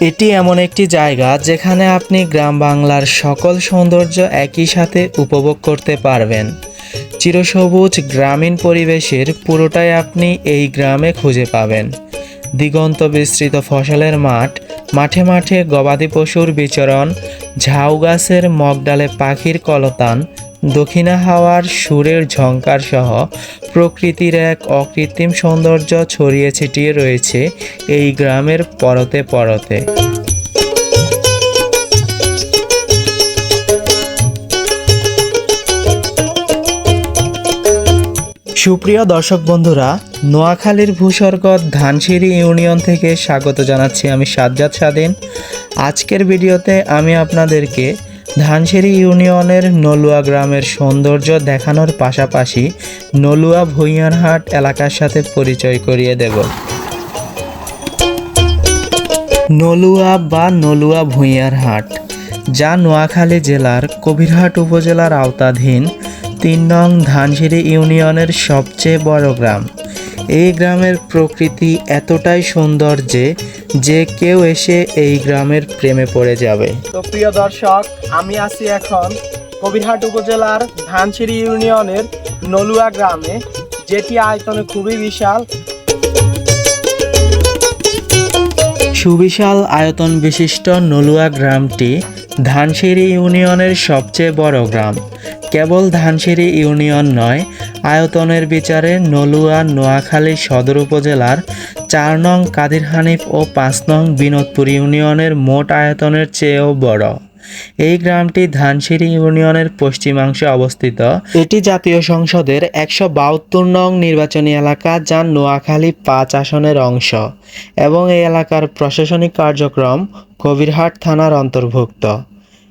এটি এমন একটি জায়গা যেখানে আপনি গ্রাম বাংলার সকল সৌন্দর্য একই সাথে উপভোগ করতে পারবেন। চিরসবুজ গ্রামীণ পরিবেশের পুরোটাই আপনি এই গ্রামে খুঁজে পাবেন। দিগন্ত বিস্তৃত ফসলের মাঠ, মাঠে মাঠে গবাদি পশুর বিচরণ, ঝাউ গাছের মগডালে পাখির কলতান দক্ষিণা হাওয়ার সুরের ঝঙ্কার সহ প্রকৃতির এক অকৃত্রিম সৌন্দর্য ছড়িয়ে ছিটিয়ে রয়েছে এই গ্রামের পরতে পরতে। সুপ্রিয় দর্শক বন্ধুরা, নোয়াখালীর ভূস্বর্গত ধানসিঁড়ি ইউনিয়ন থেকে স্বাগত জানাচ্ছি আমি সাজ্জাদ স্বাধীন আজকের ভিডিওতে আমি আপনাদেরকে ধানসিঁড়ি ইউনিয়নের নলুয়া গ্রামের সৌন্দর্য দেখানোর পাশাপাশি নলুয়া ভুইয়ারহাট এলাকার সাথে পরিচয় করিয়ে দেব। নলুয়া বা নলুয়া ভুঁইয়ারহাট, যা নোয়াখালী জেলার কবিরহাট উপজেলার আওতাধীন তিন নং ধানসিঁড়ি ইউনিয়নের সবচেয়ে বড় গ্রাম। এই গ্রামের প্রকৃতি এতটাই সুন্দর যে যে কেউ এসে এই গ্রামের প্রেমে পড়ে যাবে। তো প্রিয় দর্শক আমি আছি এখন কবিরহাট উপজেলার ধানসিঁড়ি ইউনিয়নের নলুয়া গ্রামে যেটি আয়তনে খুবই বিশাল। সুবিশাল আয়তন বিশিষ্ট নলুয়া গ্রামটি ধানসিঁড়ি ইউনিয়নের সবচেয়ে বড় গ্রাম। কেবল ধানসিঁড়ি ইউনিয়ন নয় আয়তনের বিচারে নলুয়া, নোয়াখালী সদর উপজেলার চার নং কাদির হানিফ ও পাঁচ নং বিনোদপুর ইউনিয়নের মোট আয়তনের চেয়েও বড়। এই গ্রামটি ধানসিঁড়ি ইউনিয়নের পশ্চিমাংশে অবস্থিত। এটি জাতীয় সংসদের একশো বাহাত্তর নং নির্বাচনী এলাকা, যা নোয়াখালী পাঁচ আসনের অংশ এবং এই এলাকার প্রশাসনিক কার্যক্রম কবিরহাট থানার অন্তর্ভুক্ত।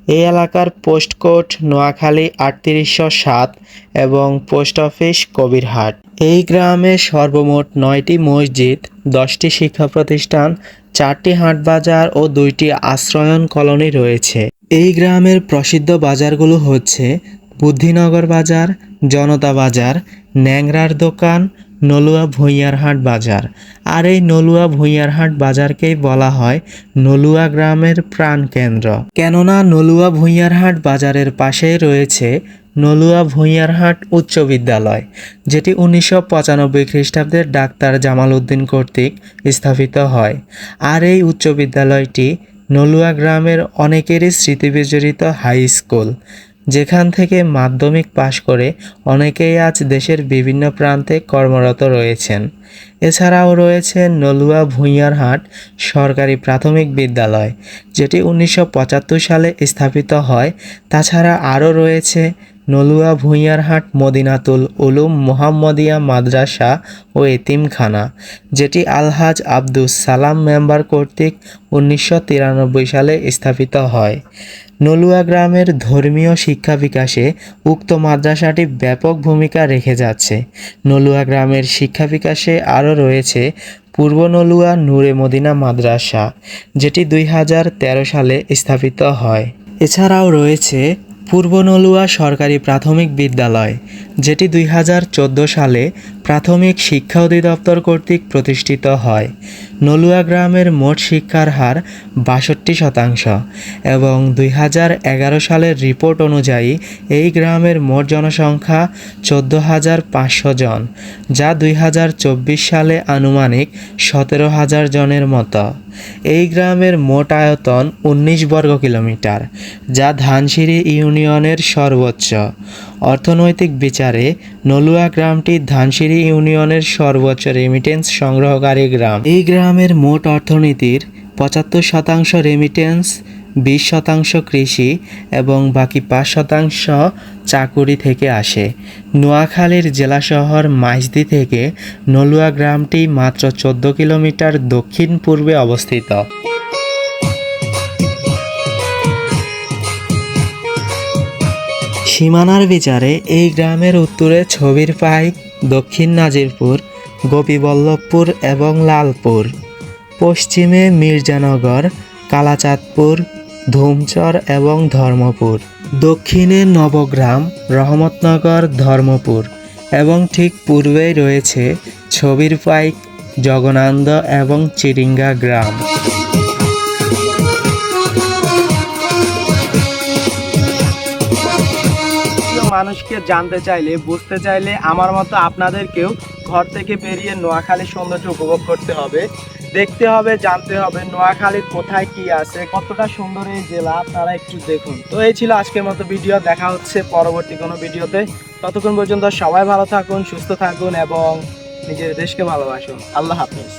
এই এলাকার পোস্ট কোড নোয়াখালী আটত্রিশশো সাত এবং পোস্ট অফিস কবিরহাট। এই গ্রামে সর্বমোট নয়টি মসজিদ, দশটি শিক্ষা প্রতিষ্ঠান, চারটি হাট বাজার ও দুইটি আশ্রয়ন কলোনি রয়েছে। এই গ্রামের প্রসিদ্ধ বাজারগুলো হচ্ছে বুদ্ধিনগর বাজার, জনতা বাজার, ন্যাংরার দোকান নলুয়া ভুঁইয়ারহাট বাজার। আর এই নলুয়া ভুঁইয়ারহাট বাজারকেই বলা হয় নলুয়া গ্রামের প্রাণকেন্দ্র কেননা নলুয়া ভুঁইয়ারহাট বাজারের পাশেই রয়েছে নলুয়া ভুঁইয়ারহাট উচ্চ বিদ্যালয়, যেটি উনিশশো পঁচানব্বই খ্রিস্টাব্দের ডাক্তার জামাল উদ্দিন কর্তৃক স্থাপিত হয়। আর এই উচ্চ বিদ্যালয়টি নলুয়া গ্রামের অনেকেরই স্মৃতিবিজড়িত হাই স্কুল। যেখান থেকে মাধ্যমিক পাশ করে অনেকেই আজ দেশের বিভিন্ন প্রান্তে কর্মরত রয়েছেন। এছাড়াও রয়েছে নলুয়া ভুঁইয়ারহাট সরকারি প্রাথমিক বিদ্যালয়, যেটি উনিশশো পঁচাত্তর সালে স্থাপিত হয়। তাছাড়া আরও রয়েছে নলুয়া ভুঁইয়ারহাট মদিনাতুল উলুম মোহাম্মদিয়া মাদ্রাসা ও এতিমখানা, যেটি আলহাজ আব্দুস সালাম মেম্বার কর্তৃক উনিশশো তিরানব্বই সালে স্থাপিত হয়। নলুয়া গ্রামের ধর্মীয় শিক্ষা বিকাশে উক্ত মাদ্রাসাটি ব্যাপক ভূমিকা রেখে যাচ্ছে। নলুয়া গ্রামের শিক্ষা বিকাশে আরও রয়েছে পূর্ব নলুয়া নূরে মদিনা মাদ্রাসা, যেটি দুই হাজার তেরো সালে স্থাপিত হয়। এছাড়াও রয়েছে পূর্ব নলুয়া সরকারি প্রাথমিক বিদ্যালয় যেটি দুই হাজার চোদ্দ সালে প্রাথমিক শিক্ষা অধিদপ্তর কর্তৃক প্রতিষ্ঠিত হয়। নলুয়া গ্রামের মোট শিক্ষার হার বাষট্টি শতাংশ এবং দুই হাজার এগারো সালের রিপোর্ট অনুযায়ী এই গ্রামের মোট জনসংখ্যা চোদ্দ হাজার পাঁচশো জন, যা দুই হাজার চব্বিশ সালে আনুমানিক সতেরো হাজার জনের মতো। এই গ্রামের মোট আয়তন উনিশ বর্গ কিলোমিটার, যা ধানসিঁড়ি ইউনিয়নের সর্বোচ্চ। অর্থনৈতিক বিচারে নলুয়া গ্রামটি ধানসিঁড়ি ইউনিয়নের সর্বোচ্চ রেমিটেন্স সংগ্রহকারী গ্রাম। এই গ্রামের মোট অর্থনীতির পঁচাত্তর শতাংশ রেমিটেন্স বিশ শতাংশ কৃষি এবং বাকি পাঁচ শতাংশ চাকুরি থেকে আসে। নোয়াখালীর জেলা শহর মাইজদি থেকে নলুয়া গ্রামটি মাত্র চোদ্দ কিলোমিটার দক্ষিণ পূর্বে অবস্থিত। সীমানার বিচারে এই গ্রামের উত্তরে ছবির পাইক, দক্ষিণ নাজিরপুর, গোপীবল্লভপুর এবং লালপুর। পশ্চিমে মির্জানগর, কালাচাঁদপুর, ধুমচর এবং ধর্মপুর। দক্ষিণে নবগ্রাম, রহমতনগর, ধর্মপুর এবং ঠিক পূর্বেই রয়েছে ছবির পাইক জগনান্দ এবং চিরিঙ্গা গ্রাম। মানুষকে জানতে চাইলে, বুঝতে চাইলে আমার মতো আপনাদেরকেও ঘর থেকে বেরিয়ে নোয়াখালীর সৌন্দর্য উপভোগ করতে হবে। দেখতে হবে, জানতে হবে নোয়াখালীর কোথায় কি আছে, কতটা সুন্দর এই জেলা, আপনারা একটু দেখুন। তো এই ছিল আজকের মতো ভিডিও, দেখা হচ্ছে পরবর্তী কোনো ভিডিওতে। ততক্ষণ পর্যন্ত সবাই ভালো থাকুন, সুস্থ থাকুন এবং নিজের দেশকে ভালোবাসুন। আল্লাহ হাফিজ।